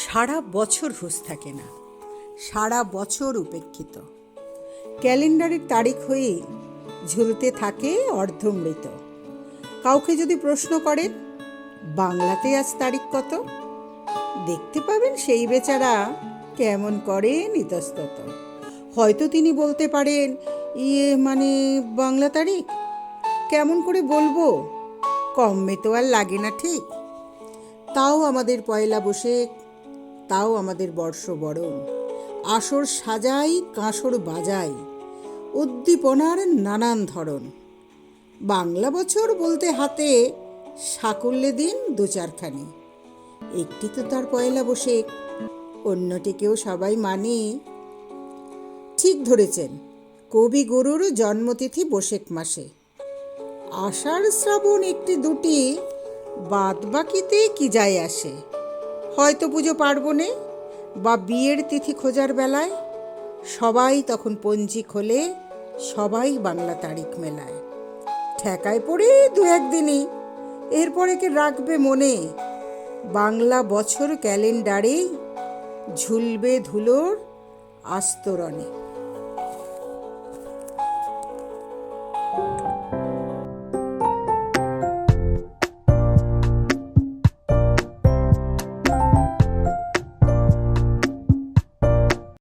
সারা বছর হুঁশ থাকে না, সারা বছর উপেক্ষিত। ক্যালেন্ডারের তারিখ হয়ে ঝুলতে থাকে অর্ধমৃত। কাউকে যদি প্রশ্ন করেন, বাংলাতে আজ তারিখ কত? দেখতে পাবেন সেই বেচারা কেমন করে ইতস্তত হয়তো তিনি বলতে পারেন ইয়ে মানে বাংলা তারিখ? কেমন করে বলব? কমে তো আর লাগে না ঠিক। তাও আমাদের পয়লা বসে তাও আমাদের বর্ষ বরণ আসর সাজাই, কাঁসর বাজাই, উদ্দীপনার নানান ধরন। বাংলা বছর বলতে হাতে সাকল্যে দিন দু চারখানি। একটি তো তার পয়লা বসে অন্যটিকেও সবাই মানে। ঠিক ধরেছেন কবি গুরুর জন্মতিথি বসেক মাসে। আষাঢ় শ্রাবণ একটি দুটি বাদ বাকিতে কি যায় আসে? হয়তো পুজো পার্বণে বা বিয়ের তিথি খোঁজার বেলায়, সবাই তখন পঞ্জি খোলে, সবাই বাংলা তারিখ মেলায়। ঠেকায় পড়ে দু একদিনই, এরপরে কে রাখবে মনে। বাংলা বছর ক্যালেন্ডারেই ঝুলবে ধুলোর আস্তরণে।